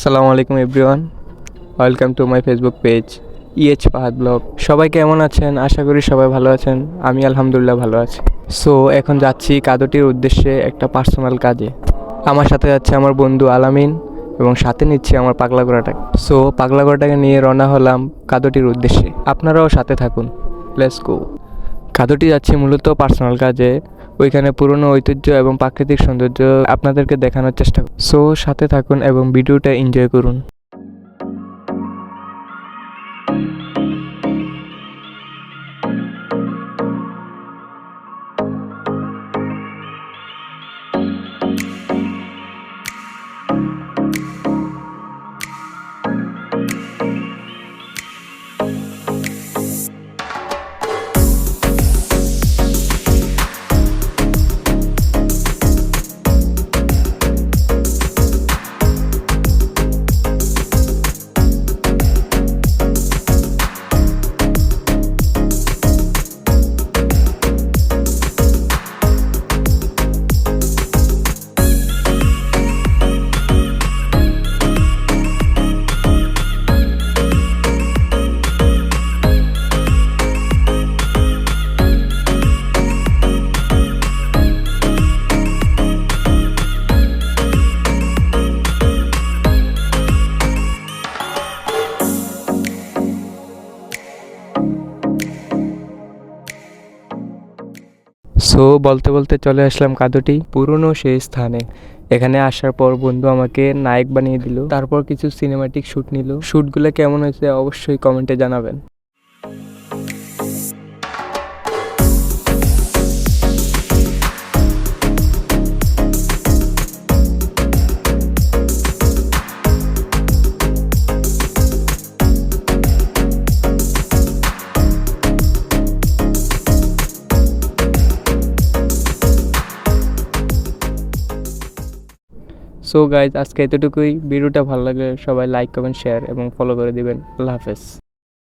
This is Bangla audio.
আসসালামু আলাইকুম everyone. Welcome to my Facebook page E পাহাদ blog সবাই কেমন আছেন? আশা করি সবাই ভালো আছেন। আমি আলহামদুলিল্লাহ ভালো আছি। সো এখন যাচ্ছি কাদোটির উদ্দেশ্যে একটা পার্সোনাল কাজে। আমার সাথে যাচ্ছে আমার বন্ধু আলামিন এবং সাথে নিচ্ছি আমার পাগলা ঘোড়াটাকে। সো পাগলা ঘোড়াটাকে নিয়ে রওনা হলাম কাদোটির উদ্দেশ্যে। আপনারাও সাথে থাকুন। লেটস গো কাদোটি যাচ্ছি মূলত পার্সোনাল কাজে। ওইখানে পুরনো ঐতিহ্য এবং প্রাকৃতিক সৌন্দর্য আপনাদেরকে দেখানোর চেষ্টা সো সাথে থাকুন এবং ভিডিওটা এনজয় করুন। সো বলতে বলতে চলে আসলাম কাদুটি পুরনো সেই স্থানে। এখানে আসার পর বন্ধু আমাকে নায়ক বানিয়ে দিল, তারপর কিছু সিনেমাটিক শ্যুট নিল। শ্যুটগুলো কেমন হয়েছে অবশ্যই কমেন্টে জানাবেন। সো গাইজ আজকে এতটুকুই। ভিডিওটা ভালো লাগলে সবাই লাইক কমেন্ট শেয়ার এবং ফলো করে দিবেন। আল্লাহ হাফেজ।